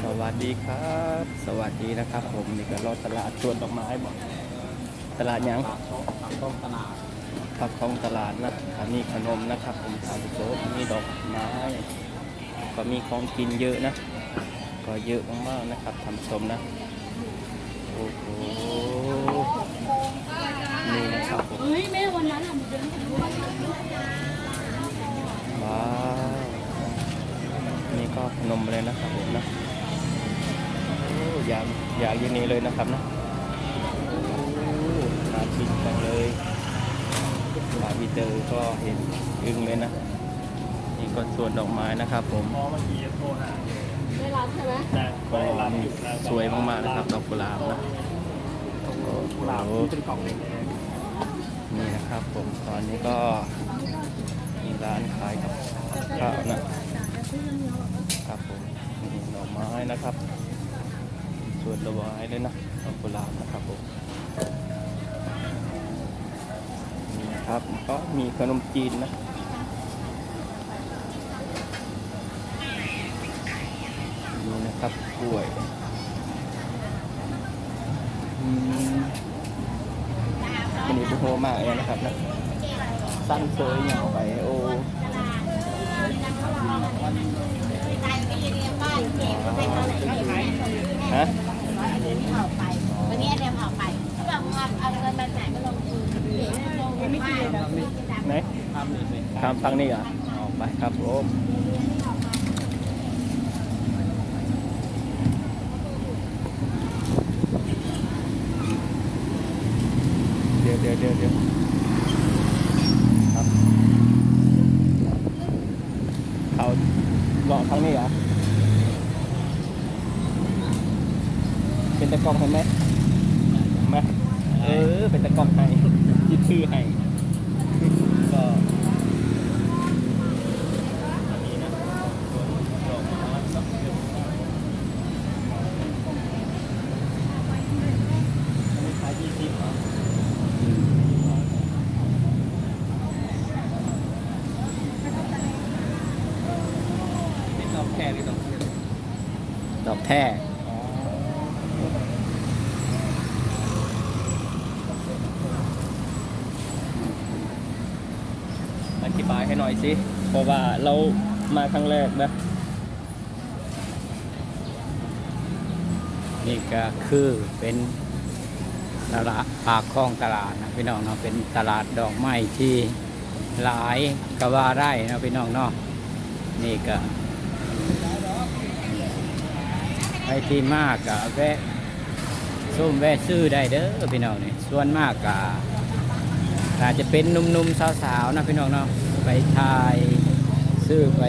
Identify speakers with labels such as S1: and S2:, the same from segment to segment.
S1: สวัสดีครับ สวัสดีนะครับ ผมนี่ก็รอตลาดสวนดอกไม้บอกตลาดหยัง
S2: ต้องตลาด
S1: ผักของตลาดนะอันนี้ขนมนะครับ ผมทานโซ่มีดอกไม้ก็มีของกินเยอะนะ ก็เยอะมากๆนะครับทำชมนะโอ้โหนี่นะครับผม
S3: เฮ้ยแม่วันนั้นอะมันเดิน
S1: ว้าวนี่ก็ขนมเลยนะครับผมนะโอ้อ ยากอยากอยืนนี้เลยนะครับนะโอ้น่ากินจังเลยบาร์บีเตอร์ก็เห็นอึ้งเลยนะ นี่ก็สวนดอกไม้นะครับผม
S2: พอเมื่อกี้โทรหา
S3: ไม่รับใช่ไหม
S2: แต่
S1: ก็นี่สวยมากๆนะครับดอกกุหลาบนะโอ้โห
S2: กุหลาบเป็นกล่องเล็ก
S1: นี่นะครับผมตอนนี้ก็มีร้านขายกับข้าวนะครับผมนี่ดอกไม้นะครับ สวนดอกไม้เลยนะดอกกุหลาบนะครับผมนี่นะครับก็มีขนมจีนนะนี่นะครับกล้วยอืมอันนี้เป็นโฮมากเลยนะครับนะสั้นเซยยาวไปโอ้ฮะ
S3: วันนี้เดี๋ยวเผาไปที่บอกว่าเอาเงินมาไหนมาลงทุนเห็นลงไม่ดีเลย
S1: ไหน
S2: ทำ นี่สิ
S1: ข้างนี่เหรออกไปครับผมเดี๋ยวเดี๋ยวเดี๋ยวเดี๋ยวครับเขาหลอกทางนี้เหรอเป็นตะกร้องเห็นไหมไหมเออเป็นตะกร้องให้ยิดชื่อให้ ก็อันนี้นะดอกไม้สักเดือนอันนี้ขายยี่สิบเหรอเป็นดอกแค่หรือดอกเทียนด อกแท่อธิบายให้หน่อยสิ เพราะว่าเรามาครั้งแรกนะ
S4: นี่ก็คือเป็นตลาดปากคลองตลาดนะพี่น้องเนาะเป็นตลาดดอกไม้ที่หลายกว่าได้นะพี่น้องเนาะนี่ก็ ไปที่มากก็แวะส้มแวะซื้อได้เด้อพี่น้องนี่ส่วนมากก็อาจจะเป็นหนุ่มๆสาวๆนะพี่น้องเนาะไปทายซื้อไป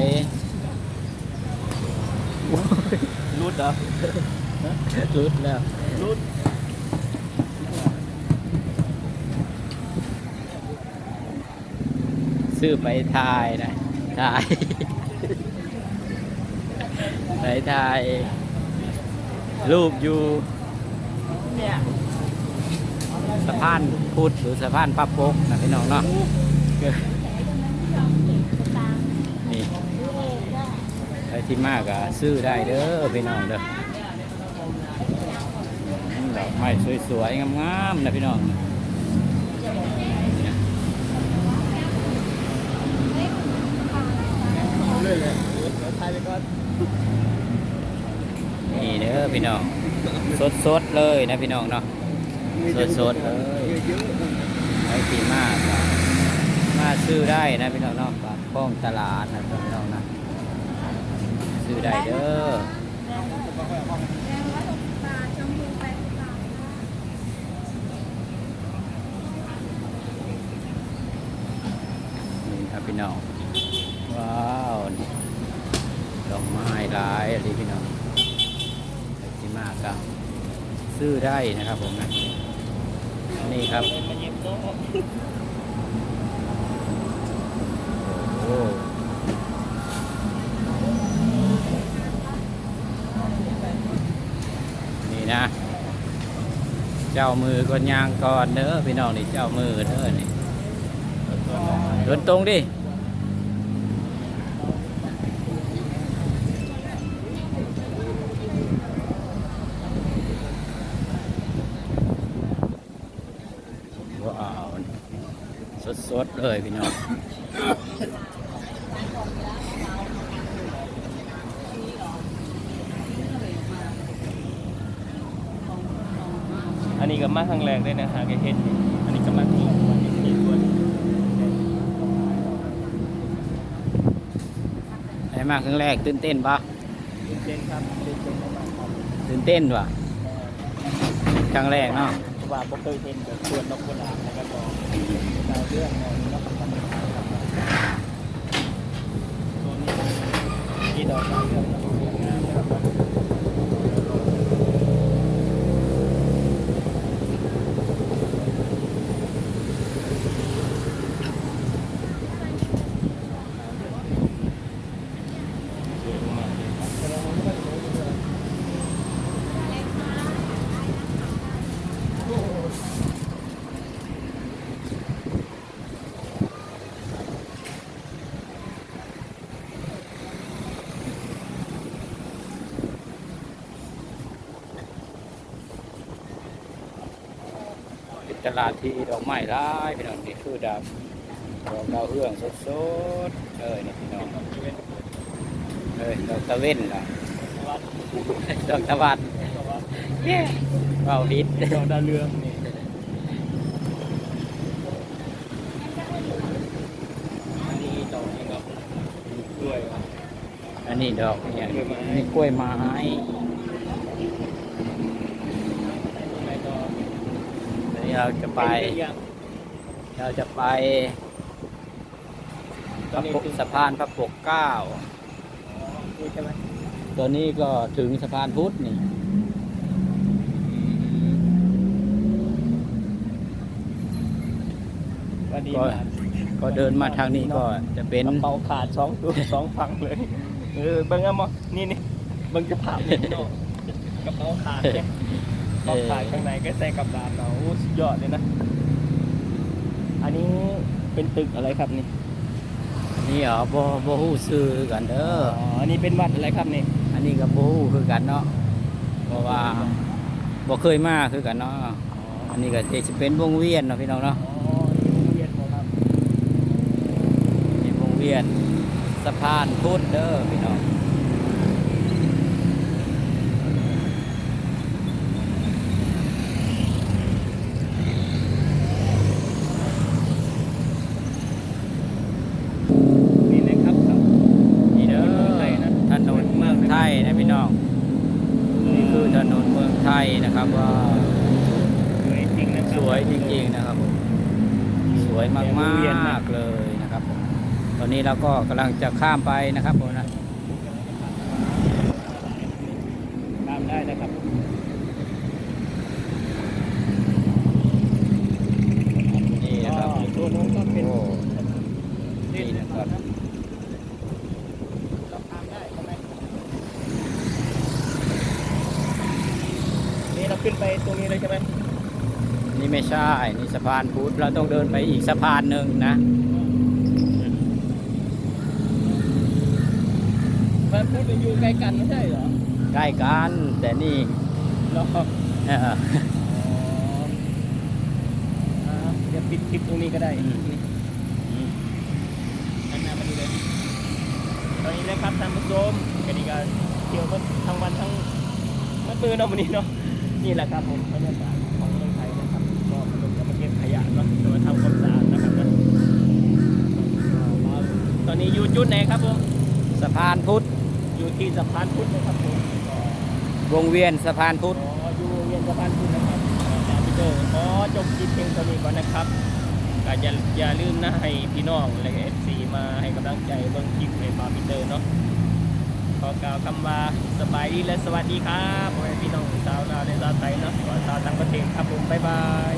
S1: รูดเหรอ
S4: รุดแล้ว
S1: รูด
S4: ซื้อไปทายนะทายไปทาย รูปอยู่สะพานพุทธหรือสะพานพระปกนะพี่น้องเนาะนี่ไปที่มากอะซื้อได้เด้อพี่น้องเด้อดอกไม้สวยๆงามๆนะพี่น้อง
S1: เลยเลยเดี๋ยวถ่ายไปก่อน
S4: นี่เด้อ พี่น้องสดๆเลยนะพี่น้องเนาะสดๆเลยไอ้ปีมากมาซื้อได้นะพี่น้องเนาะปากคลองตลาดนะพี่น้องนะซื้อได้เด้อนี่ครับพี่น้อง ว้าวดอกไม้หลายอะไรพี่น้องไอ้ปีมากอะ ซื้อได้นะครับผมนะนี่ครับ
S1: โอ้
S4: นี่นะ เจ้ามือก็ยางก่อนเด้อพี่น้องนี่เจ้ามือเด้อนี่เดินตรงดิ สดๆเลยพี่น้อง
S1: อันนี้ก็มาครั้งแรกเลยนะหาแกเห็นอันนี้ก็มาครั้งแรกว่าเห็นเห็นด้วย
S4: ได้มาครั้งแรกตื่นเต้นปะ
S1: เต้นครับเต้นเต้นมากๆครับ
S4: ตื่นเต้นวะครั้งแรกเนาะ
S1: ว่าบ่เคยเห็นแบบส่วนนกกุหลาบนะครับอกดาวเรื่องเนาะนกธรรมชาติครับตัวนี้ที่ดอกดาวเรื่องนกสวยงามนะครับ สวยมากเลยครับ
S4: เป็น ตลาดที่ดอกไม้ร้ายพี่น้องนี่คือดาวดอกดาวเอื้องสดๆเอ้ยนี่พี่น้องเอ้ยดอกตะเว้นละดอกตะวันเนี่ยเบาดิด
S1: ดอกดาวเรืองนี่อันนี้ดอกนี้ก็กล้วยครับ
S4: อันนี้ดอกเนี่ยนี่กล้วยไม้
S1: แล้วก็
S4: อั นนี้เราจะไป เราจะไป
S1: ตอนนี้
S4: พระปกสะพานพระปกเกล้า
S1: นี่ใช่ไหม
S4: ตอนนี้ก็ถึงสะพานพุทธนี่
S1: ก็ดี
S4: ก็
S1: มาก
S4: ก็เดินมาทางนี้ก็จะเป็น
S1: กระเป๋าขาดสองตัวสองฝั่งเลยเออเบิ้งอะมอนี่นี่เบิ้งจะผ่านี่พี่น้องกระเป๋าขาด เนี่ยกระเป๋าขาดข้างในก็ใส่กับดาบเราโอ้สุดยอดเลยนะ อันนี้เป็นตึกอะไรครับนี่
S4: นี่เหรอบ่บ่ฮู้ซื้อกันเด้อ
S1: อ๋อ อันนี้เป็นวัดอะไรครับนี่
S4: อันนี้ก็บ่ฮู้คือกันเนาะ เพราะว่าบ่เคยมาคือกันเนาะ อันนี้ก็จะเป็นวงเวียนเนาะพี่น้องเนาะ
S1: อ๋อนี่เรียนบ่ครับ
S4: นี่วงเวียนสะพานพุทธเด้อพี่น้อง
S1: นี่นะครับครับ
S4: นี่เด้อ
S1: เมืองไทยนะ
S4: ถนนเมืองไทยนะพี่น้องนี่คือถนนเมืองไทยนะครับว่า
S1: สวยจริงนะครับ
S4: สวยจริงๆนะครับผมส วยมากๆเลยนะครับผมตอนนี้เราก็กำลังจะข้ามไปนะครับผมนะ
S1: ตามได้นะครับ
S4: นี่นะครับ
S1: อ๋อตัวนู้นก็เป็น
S4: โอ้นี่นะครับ
S1: ตามได้ใช่ไหมนี่เราขึ้นไปตรงนี้เลยใช่ไหม
S4: นี่ ไม่ใช่นี่สะพานพุทธเราต้องเดินไปอีกสะพานหนึ่งนะ
S1: มันพูดอยู่ใกล้กันไม่ใช่เหรอ
S4: ใกล้กันแต่นี่
S1: เหรอ
S4: เอ่อ
S1: อ๋ออ่าเดี๋ยวปิดคลิปตรงนี้ก็ได้
S4: อืม
S1: ข้างหน้ามาดูเลยตอนนี้นะครับท่านผู้ชมกันดีกันเที่ยวกันทั้งวันทั้งเมื่อคืนเนาะวันนี้เนาะนี่แหละครับผมบรรยากาศ กับมาเก็บขยะเนาะโดยทำความสะอาดนะครับนะตอนนี้อยู่จุดไหนครับผม
S4: สะพานพุทธ
S1: อยู่ที่สะพานพุทธนะครับผมก็
S4: วงเวียนสะพานพุทธ
S1: ขออยู่เรียนสะพานพุทธนะครับจาพี่โจขอจบคลิปเพียงเท่านี้ก่อนนะครับก็อย่าอย่าลืมนะให้พี่น้องและเอฟซีมาให้กำลังใจเบิ่งคลิปในบาร์พีเตอร์เนาะขอกล่าวคำว่าสบายดีและสวัสดีครับพ่อแม่พี่น้องชาวลาวและชาวไทยเนาะชาวต่างประเทศครับผมบ๊ายบาย